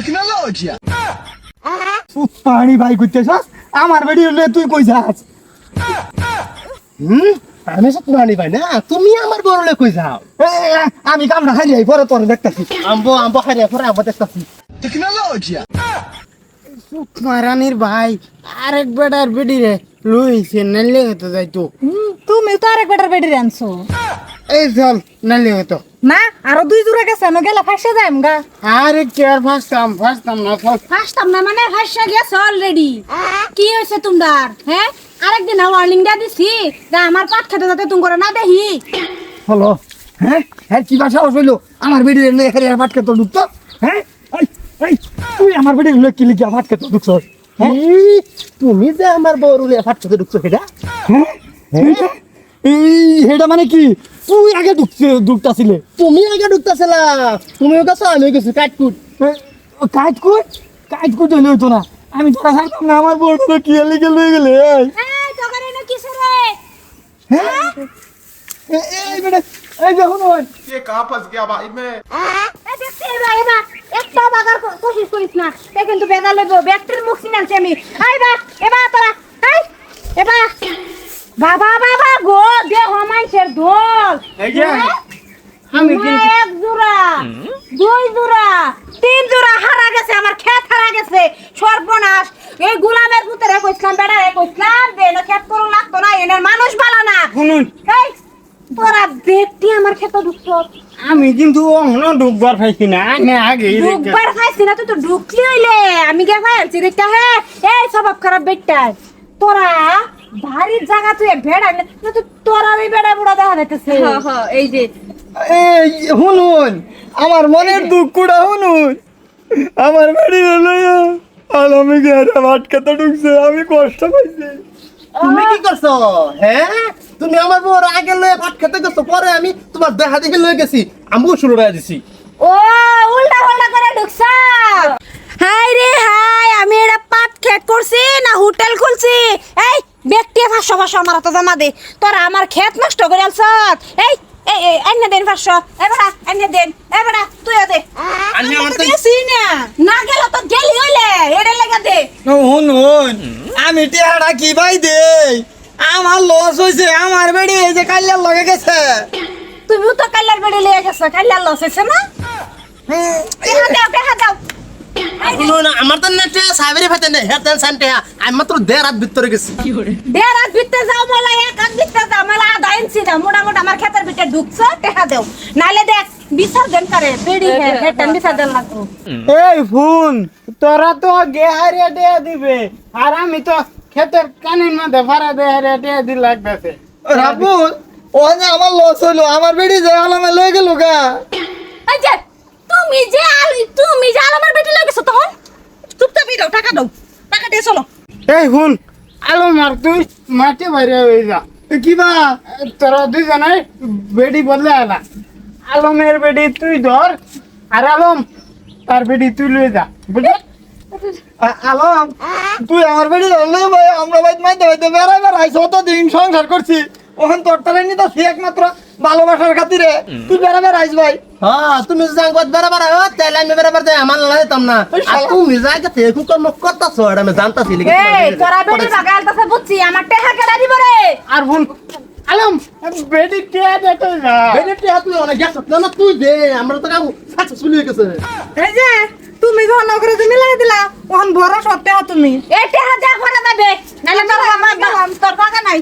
Tecnologia. পানি ভাই করতেছস আমার বেডি হলে তুই কই যাস? হুম? আমি সব প্রাণী ভাই না তুমি আমার বড়লে কই যাও। আমি কামড়া যাই পরে তোর দেখতাছি। আম্বো আম্বো হারিয়া পরে আম্বো দেখতাছি। টেকনোলজিয়া মারানির ভাই আরেক বেড়ার বেডি রে। লুইছে নালে হতো যাইতো তুমি তো আরেক বেটার আনছো। এই চল নালে হতো না আরও দুই দূরে গেছে আমি গেলে ফাঁসে যাই গা। আরে কেয়ার ফাঁসতাম ফাঁসতাম না চল। না মানে ফার্স্ট গেছে অলরেডি কি হয়েছে তোমার হ্যাঁ? আরেকদিন ওয়ার্নিং দিয়া দিছি যে আমার পাট খেতে যাতে তুমি করে না দেখি হলো হ্যাঁ? হ্যাঁ কি বাসা হইল? আমার হলে এখানে আর ভাটকে তো ঢুকতো? হ্যাঁ? তুই আমার বেডি কি লিখে তো তুমি যে আমার বড়লে ফাটতে ঢুকছো সেটা হ্যাঁ? এই হেটা মানে কি তুই আগে ঢুকছে ঢুকতাছিলে তুমি আগে ঢুকতেছিলা তুমিও গেছো আমিও গেছি কাটকুট কাজ কর কাজ করতে হলে হইতো না আমি তোরা থাকতাম না আমার বড় কি লিখে লয়ে গেলে এই এই তোকারে না কিসে রে হ্যাঁ এ- এই বেটা এই দেখুন ওই ये कहाँ फंस गया भाई मैं এই দেখতে এবার এবার একটা বাগার কোশিশ করিস না। এ কিন্তু বেদা লইব মুখ চিনালছি আমি। এই বা এবার তোরা এই এবার বাবা বাবা গো দেহ মানুষের দোল। এই যে, হ্যাঁ? আমি এক জোড়া দুই জোড়া তিন জোড়া হারা গেছে আমার ক্ষেত হারা গেছে। সর্বনাশ। এই গুলামের পুতরে কইছিলাম বেড়ারে কইছিলাম যে না ক্ষেত করো লাগতো না এনের মানুষ ভালো না। শুনুন। আমার ক্ষেত ঢুকছো আমি কিন্তু অন্য ঢুকবার পাইছি না আমি আগে ঢুকবার খাইছি না তুই তো ঢুকলি হইলে। আমি গে হ্যাঁ এই স্বভাব খারাপ তোরা জায়গা তুই ভেড়া না তো তোরা এই বেড়া বুড়া দেখা যাইতেছে। এই যে। এই শুনুন আমার মনের দুঃখটা আমার বাড়ি লইয়া আর আমি গেরা ঢুকছে আমি কষ্ট পাইছি। তুমি কি করছ? হ্যাঁ? তুমি আমার বড় আগে লয়ে ভাত খেতে গেছো পরে আমি তোমার দেখা দেখে লয়ে গেছি। আমিও শুরু করে দিছি। ও উল্টা পাল্টা করে ঢুকছ? হাই রে হাই আমি এটা পাট খেত করছি না হোটেল খুলছি? এই ব্যক্তি পাঁচশো পাঁচশো আমার হাতে জমা দে। তোরা আমার খেত নষ্ট করে আলছ এই এই এই এনে দেন পাঁচশো। এবারা এনে দেন। এবারা তুই দে। আমি আমার তো- গেছি না। না গেল তো গেলি হইলে। এটা লেগে দে। শুনুন আমি টেহারা কি ভাই দে আমার লস হয়েছে আমার বেড়ি এই যে কাল্যার লগে গেছে। তুমিও তো কাল্লার বেড়ে লিয়ে গেছো কাল্লার লস হয়েছে না? টেহা দাও টেহা দাও। এই নে। শুনুন আমার তো নেটে সাইবেরি ফাইতে নেই হেয়ার তেল সানটে আমি মাত্র দেড় রাত ভিতরে গেছি। দেড় রাত ভিতরে যাও বলে এক রাত ভিতরে যাও মানে আধা ইঞ্চি দাও। মোটামুটি আমার ক্ষেতের ভিতরে ঢুকছো টেহা দেও। নাইলে দেখ বিসর্জন করে বেড়ি হেটেন বিসর্জন লাগবো। এই ফোন তোরা তো গে হারিয়া দেয়া দিবে আর আমি তো ক্ষেতের কানির মধ্যে ভাড়া দেয়া হারিয়া দেয়া দি লাগতেছে। রাবুল ও যে আমার লস হইল আমার বেড়ি যে আলামে লয়ে গেল গা। এই যে তুমি যে আল তুমি যে আলমার বেটি লাগেছো তখন? চুপচাপ দাও টাকা দাও টাকা দিয়ে চলো। এই ফোন আলো মার তুই মাঠে বাইরে হয়ে যা। কিবা তোরা দুজনে বেডি বদলে আলা। আলমের বেডি তুই ধর আর আলম তার বেডি তুই লয়ে যা বুঝলি? আলম তুই আমার বেড়ি ধরলে ভাই? আমরা ভাই মাইতে বেড়াই বেড়াই শত দিন সংসার করছি? ওখান তোর তালে নিতে একমাত্র ভালোবাসার খাতিরে। তুই বেড়া বেড়াইস ভাই। হ্যাঁ তুমি জাঙ্গত বেড়াবার হয় তাহলে আমি বেড়াবার যাই আমার লাগে তাম না। আর তুমি কুকর্ম করতেছো এটা আমি জানতাছি এই তোরা বাগাল কাছে বুঝছি? আমার টেহা কেডা দিব রে। আর ফোন আলম বেডি কে দেখো যা। বেনেটে তুই অনেক গেছ। না না তুই দে আমরা তো কাউ সাকসেসফুল হয়ে গেছে। এই যে তুমি মিলাই ওখান বড় সত্যি তুমি। এটা হাজার করে দেবে। নাহলে তোর আমার তোর কথা নাই।